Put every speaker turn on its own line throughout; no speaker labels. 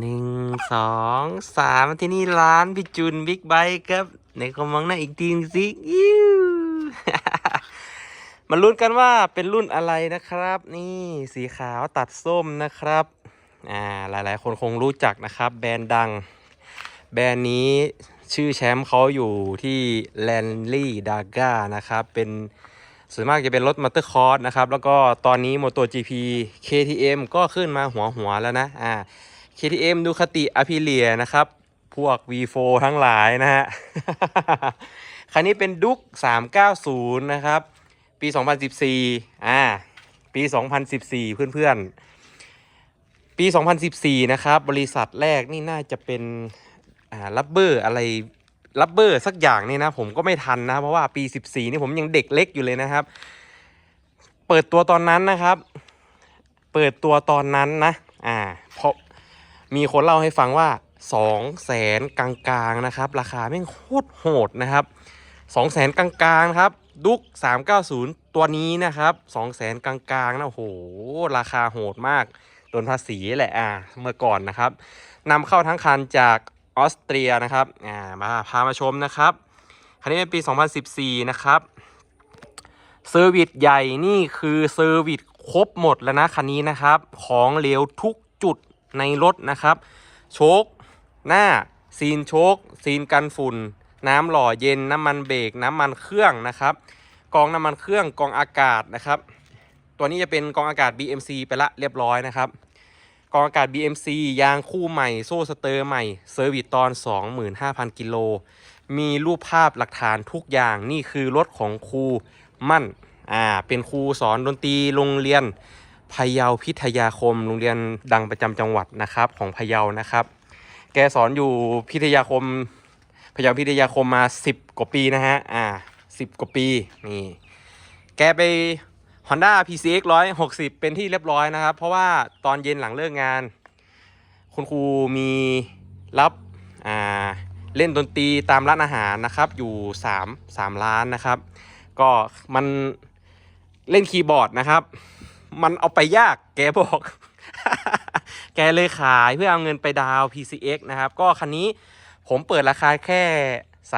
หนึ่งสองสามที่นี่ร้านพี่จุนบิ๊กไบค์ครับในคอมมองหน้าอีกทีสิอิ้วมาลุ้นกันว่าเป็นรุ่นอะไรนะครับ นี่สีขาวตัดส้มนะครับอ่าหลายๆ คนคงรู้จักนะครับ แบรนด์ดัง แบรนด์นี้ชื่อแชมป์เขาอยู่ที่แลนลี่ดาก้านะครับ เป็นส่วนมากจะเป็นรถมอเตอร์คอร์สนะครับ แล้วก็ตอนนี้ MotoGP KTM ก็ขึ้นมาหัวหัวแล้วนะอ่า KTM ดูคติอ p ิเลียนะครับ พวก V4 ทั้งหลายนะฮะ คันนี้เป็นดุ๊ก390 นะครับ ปี 2014 อ่า ปี 2014 เพื่อนๆ ปี 2014 นะครับ บริษัทแรกนี่น่าจะเป็นอ่ารับเบอร์อะไรรับเบอร์สักอย่างนี่นะ ผมก็ไม่ทันนะ เพราะว่าปี 14 นี่ผมยังเด็กเล็กอยู่เลยนะครับ เปิดตัวตอนนั้นนะครับ เปิดตัวตอนนั้นนะ อ่าเพราะ มีคนเล่าให้ฟังว่า2แสนกลางๆนะครับ ราคาแม่งโคตรโหดนะครับ2แสนกลางๆครับ ดุก390 ตัวนี้นะครับ2แสนกลางๆนะโหราคาโหดมากโดนภาษีแหละอ่าเมื่อก่อนนะครับนำเข้าทั้งคันจากออสเตรียนะครับอ่ามาพามาชมนะครับ คันนี้เป็นปี 2014 นะครับเซอร์วิสใหญ่นี่คือเซอร์วิสครบหมดแล้วนะคันนี้นะครับ ของเหลวทุก ในรถนะครับ โชคหน้าซีนโชคซีนกันฝุ่น น้ำหล่อเย็นน้ำมันเบรกน้ำมันเครื่องนะครับ กองน้ำมันเครื่องกองอากาศนะครับ ตัวนี้จะเป็นกองอากาศ BMC ไปละเรียบร้อยนะครับ กองอากาศ BMC ยางคู่ใหม่โซ่สเตอร์ใหม่เซอร์วิสตอน 25,000 กิโล มีรูปภาพหลักฐานทุกอย่างนี่คือรถของครูมั่นอ่าเป็นครูสอนดนตรีโรงเรียน พะเยาพิทยาคม โรงเรียนดังประจำจังหวัดนะครับของพะเยานะครับ แกสอนอยู่พิทยาคมพะเยาพิทยาคมมา 10 กว่าปีนะฮะ อ่า10 กว่าปีนี่ แกไป Honda PCX 160 เป็นที่เรียบร้อยนะครับ เพราะว่าตอนเย็นหลังเลิกงาน คุณครูมีรับอ่าเล่นดนตรีตามร้านอาหารนะครับ อยู่ 3 3 ร้านนะครับ ก็มันเล่นคีย์บอร์ดนะครับ มันเอาไปยาก แกบอก แกเลยขายเพื่อเอาเงินไปดาว PCX นะครับ ก็คันนี้ผมเปิดราคาแค่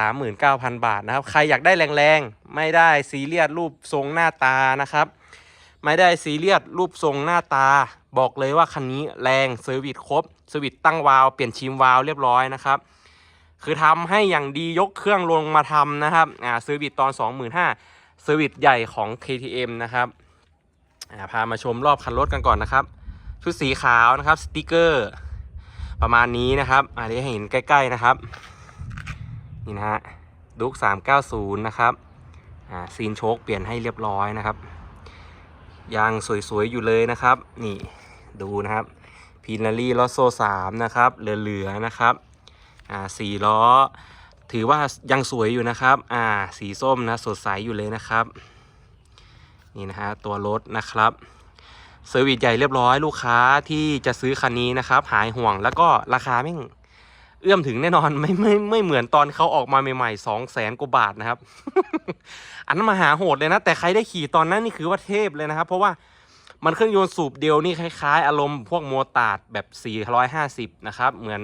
39,000 บาทนะครับ ใครอยากได้แรงๆ ไม่ได้ซีเรียสรูปทรงหน้าตานะครับ ไม่ได้ซีเรียสรูปทรงหน้าตา บอกเลยว่าคันนี้แรงเซอร์วิสครบเซอร์วิสตั้งวาล์วเปลี่ยนชิมวาล์วเรียบร้อยนะครับคือทำให้อย่างดียกเครื่องลงมาทำนะครับ อ่าเซอร์วิสตอน 25,000เซอร์วิสใหญ่ของ KTM นะครับ พามาชมรอบคันรถกันก่อนนะครับ ชุดสีขาวนะครับสติกเกอร์ ประมาณนี้นะครับอ่าเดี๋ยวให้เห็นใกล้ ๆนะครับ นี่นะฮะดุก390 นะครับซีนโชคเปลี่ยนให้เรียบร้อยนะครับยางสวยๆ อยู่เลยนะครับ นี่ดูนะครับพีนารีลอโซ3นะครับเหลือๆนะครับอ่าสี่ล้อ ถือว่ายังสวยอยู่นะครับอ่าสีส้มนะสดใสอยู่เลยนะครับ นี่นะฮะตัวรถนะครับเซอร์วิสใหญ่เรียบร้อยลูกค้าที่จะซื้อคันนี้นะครับ หายห่วงแล้วก็ราคาไม่งเอื้อมถึงแน่นอนไม่ไม่ไม่เหมือนตอนเขาออกมาใหม่ๆสองแสนกว่าบาทนะครับ อันนั้นมาหาโหดเลยนะ แต่ใครได้ขี่ตอนนั้นนี่คือว่าเทพเลยนะครับ เพราะว่ามันเครื่องยนต์สูบเดียวนี่คล้ายๆ อารมณ์พวกโมตาร์ดแบบ 450 นะครับ เหมือน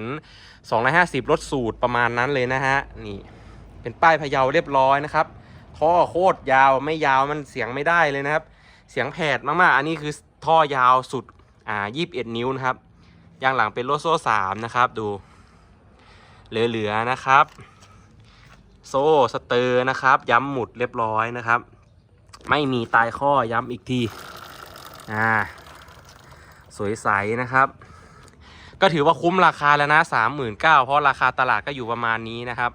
250 รถสูตรประมาณนั้นเลยนะฮะ นี่ เป็นป้ายพะเยาเรียบร้อยนะครับ ท่อโคตรยาวไม่ยาวมันเสียงไม่ได้เลยนะครับ เสียงแผดมากๆ อันนี้คือท่อยาวสุดอ่า21นิ้วนะครับยางหลังเป็นโลโซ่3นะครับดู เหลือๆนะครับ โซ่สเตอร์นะครับ ย้ำหมุดเรียบร้อยนะครับ ไม่มีตายข้อย้ำอีกทีอ่าสวยใสนะครับ ก็ถือว่าคุ้มราคาแล้วนะสามหมื่นเก้าเพราะราคาตลาดก็อยู่ประมาณนี้นะครับ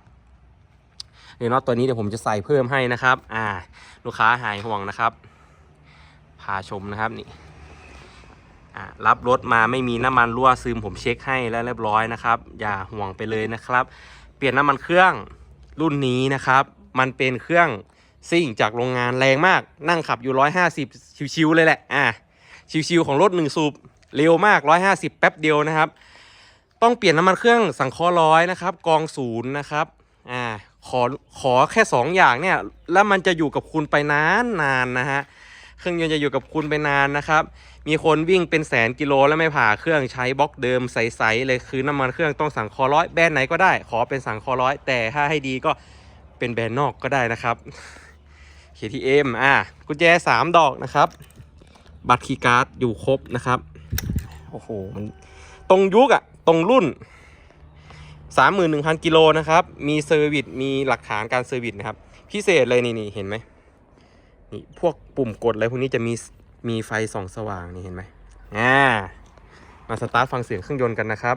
เดี๋ยน็อตตัวนี้เดี๋ยวผมจะใส่เพิ่มให้นะครับ อ่า ลูกค้าหายห่วงนะครับ พาชมนะครับนี่อ่ารับรถมาไม่มีน้ำมันรั่วซึมผมเช็คให้แล้วเรียบร้อยนะครับ อย่าห่วงไปเลยนะครับ เปลี่ยนน้ำมันเครื่องรุ่นนี้นะครับ มันเป็นเครื่องซิ่งจากโรงงานแรงมาก นั่งขับอยู่ 150 ชิวๆเลยแหละอ่าชิวๆของรถหนึ่งสูบเร็วมาก 150 แป๊บเดียวนะครับ ต้องเปลี่ยนน้ำมันเครื่องสังเคราะห์ร้อยนะครับ กองศูนย์นะครับอ่า ขอขอแค่ 2 อย่างเนี่ยแล้วมันจะอยู่กับคุณไปนานนานนะฮะเครื่องยนต์จะอยู่กับคุณไปนานนะครับ มีคนวิ่งเป็นแสนกิโลแล้วไม่ผ่าเครื่องใช้บล็อกเดิมใสๆเลยคือน้ำมันเครื่องต้องสั่งคอร้อยแบรนด์ไหนก็ได้ ขอเป็นสั่งคอร้อยแต่ถ้าให้ดีก็เป็นแบรนด์นอกก็ได้นะครับ KTM อะกุญแจ 3 ดอกนะครับ บัตรคีย์การ์ดอยู่ครบนะครับโอ้โหมันตรงยุคอะตรงรุ่น 31,000 กิโลนะครับ มีเซอร์วิส มีหลักฐานการเซอร์วิสนะครับ พิเศษเลยนี่นี่เห็นไหมนี่พวกปุ่มกดอะไรพวกนี้จะมีมีไฟส่องสว่างนี่เห็นไหมอ่า มาสตาร์ทฟังเสียงเครื่องยนต์กันนะครับ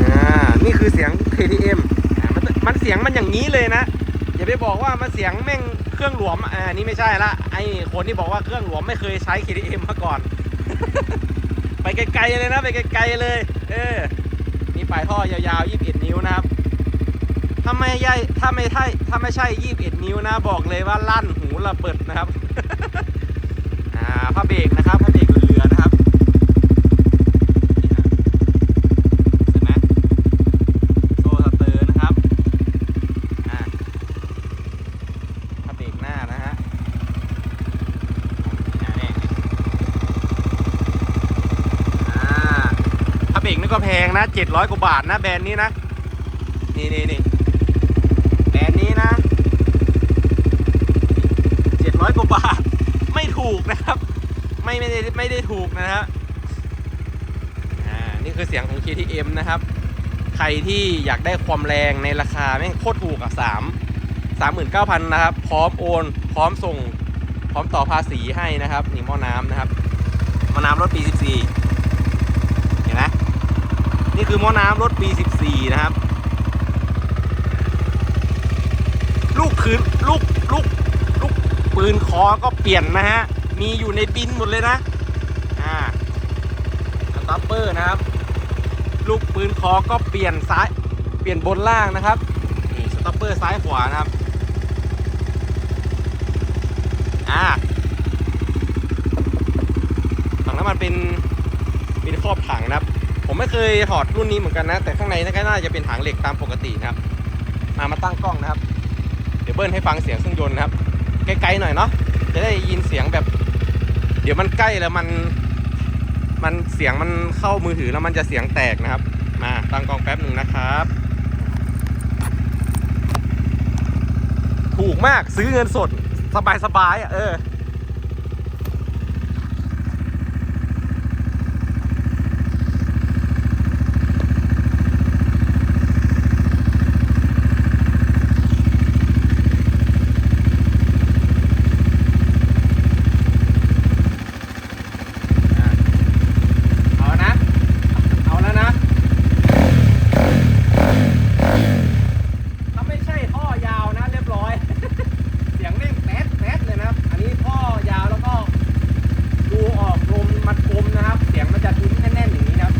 อ่า นี่คือเสียง KTM มันมันเสียงมันอย่างนี้เลยนะ อย่าไปบอกว่ามันเสียงแม่งเครื่องหลวม อ่า นี่ไม่ใช่ละ ไอคนที่บอกว่าเครื่องหลวมไม่เคยใช้ KTM มาก่อน ไปไกลๆเลยนะ ไปไกลๆเลย เออ ลายท่อยาวๆ 21 นิ้วนะครับ ถ้าไม่ใช่ถ้าไม่ใช่ถ้าไม่ใช่ 21 นิ้วนะ บอกเลยว่าลั่นหูระเบิดนะครับ อ่าผ้าเบรกนะครับผ้าเบรกเหลือๆนะครับนี่ฮะเห็นไหมโซ่สเตอร์นะครับ อ่าผ้าเบรกหน้านะฮะอ่านี่อ่าผ้าเบรก นี่ก็แพงนะ700กว่าบาทนะแบรนด์นี้นะ นี่นี่นี่แบรนด์นี้นะ700กว่าบาท ไม่ถูกนะครับ ไม่ไม่ได้ไม่ได้ถูกนะฮะอ่านี่คือเสียงของ KTM นะครับ ใครที่อยากได้ความแรงในราคาไม่งโคตรถูกอะสามสามหมื่นเก้าพันนะครับ พร้อมโอน พร้อมส่ง พร้อมต่อภาษีให้นะครับ นี่หม้อน้ำนะครับหม้อน้ำรถปี14เห็นไหม นี่คือหม้อน้ำรถปี 14 นะครับ ลูกคืนลูกลูกลูกปืนคอก็เปลี่ยนนะฮะ มีอยู่ในบินหมดเลยนะ อ่าสต็อปเปอร์นะครับ ลูกปืนคอก็เปลี่ยนซ้ายเปลี่ยนบนล่างนะครับนี่สต็อปเปอร์ซ้ายขวานะครับ อ่าถังน้ำมันเป็นเป็นครอบถังนะครับ ผมไม่เคยถอดรุ่นนี้เหมือนกันนะ แต่ข้างในก็น่าจะเป็นถังเหล็กตามปกตินะครับมามาตั้งกล้องนะครับ เดี๋ยวเบิ้ลให้ฟังเสียงเครื่องยนต์นะครับ ไกลๆหน่อยเนาะจะได้ยินเสียงแบบ เดี๋ยวมันใกล้แล้วมัน มันเสียงมันเข้ามือถือแล้วมันจะเสียงแตกนะครับ มาตั้งกล้องแป๊บหนึ่งนะครับ ถูกมากซื้อเงินสดสบายๆอะเออ เอานะ เอาแล้วนะ ถ้าไม่ใช่ท่อยาวนะเรียบร้อย เสียงเร่งแป๊ดแป๊ดเลยนะครับ อันนี้ท่อยาวแล้วก็ ดูออกลมมันกลมนะครับ เสียงมันจะทุ้นแน่นๆอย่างนี้นะครับ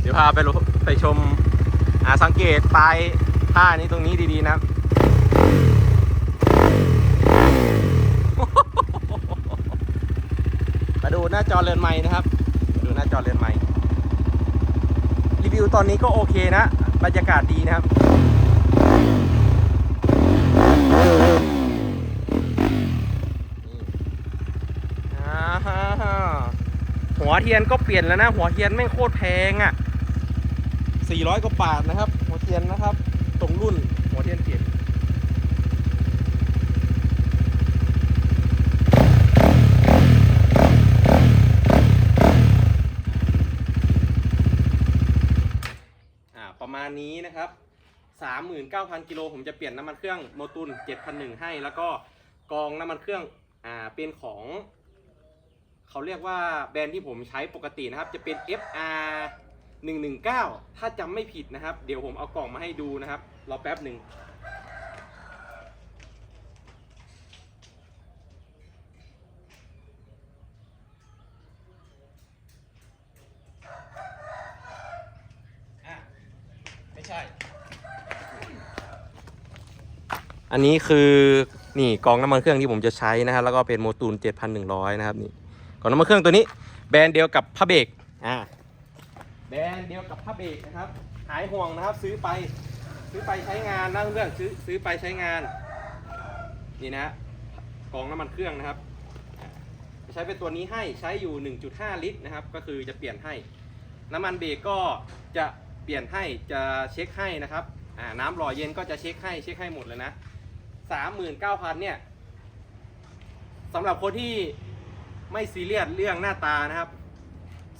เดี๋ยวพาไปรู้ไปชมอ่าสังเกตปลายท่านี้ตรงนี้ดีๆนะครับมาดูหน้าจอเรือนใหม่นะครับมาดูหน้าจอเรือนใหม่รีวิวตอนนี้ก็โอเคนะ บรรยากาศดีนะครับหัวเทียนก็เปลี่ยนแล้วนะ หัวเทียนไม่โคตรแพงอะ 400กว่าบาทนะครับ หัวเทียนนะครับ ตรงรุ่นหัวเทียนเก็บอ่าประมาณนี้นะครับ 39,000 กิโลผมจะเปลี่ยนน้ำมันเครื่องโมตุน7,001 ให้ แล้วก็กองน้ำมันเครื่องอ่าเป็นของเขาเรียกว่าแบรนด์ที่ผมใช้ปกตินะครับ จะเป็น FR 119 ถ้าจำไม่ผิดนะครับ เดี๋ยวผมเอากล่องมาให้ดูนะครับ รอแป๊บหนึ่งอันนี้คือนี่กล่องน้ำมันเครื่องที่ผมจะใช้นะครับแล้วก็เป็นโมตูล 7,100 นะครับนี่กล่องน้ำมันเครื่องตัวนี้แบรนด์เดียวกับพระเบรกอ่า แบรนด์เดียวกับผ้าเบรกนะครับ หายห่วงนะครับ ซื้อไปซื้อไปใช้งานนะเพื่อนซื้อซื้อไปใช้งาน นี่นะกองน้ำมันเครื่องนะครับ ใช้เป็นตัวนี้ให้ใช้อยู่ 1.5 ลิตรนะครับ ก็คือจะเปลี่ยนให้ น้ำมันเบรกก็จะเปลี่ยนให้จะเช็คให้นะครับน้ำหล่อเย็นก็จะเช็คให้เช็คให้หมดเลยนะสามหมื่นเก้าพันเนี่ยสำหรับคนที่ไม่ซีเรียสเรื่องหน้าตานะครับ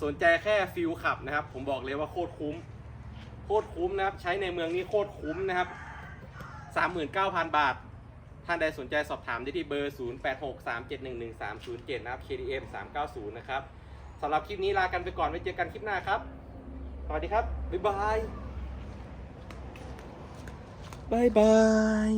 สนใจแค่ฟิลขับนะครับ ผมบอกเลยว่าโคตรคุ้ม โคตรคุ้มนะครับ ใช้ในเมืองนี้โคตรคุ้มนะครับสามหมื่นเก้าพันบาท ท่านใดสนใจสอบถามได้ที่เบอร์ 0 8 6 3 7 1 1 3 0 7 นะครับ KDM 390 นะครับสำหรับคลิปนี้ลากันไปก่อนไว้เจอกันคลิปหน้าครับ สวัสดีครับ บ๊ายบาย บ๊ายบาย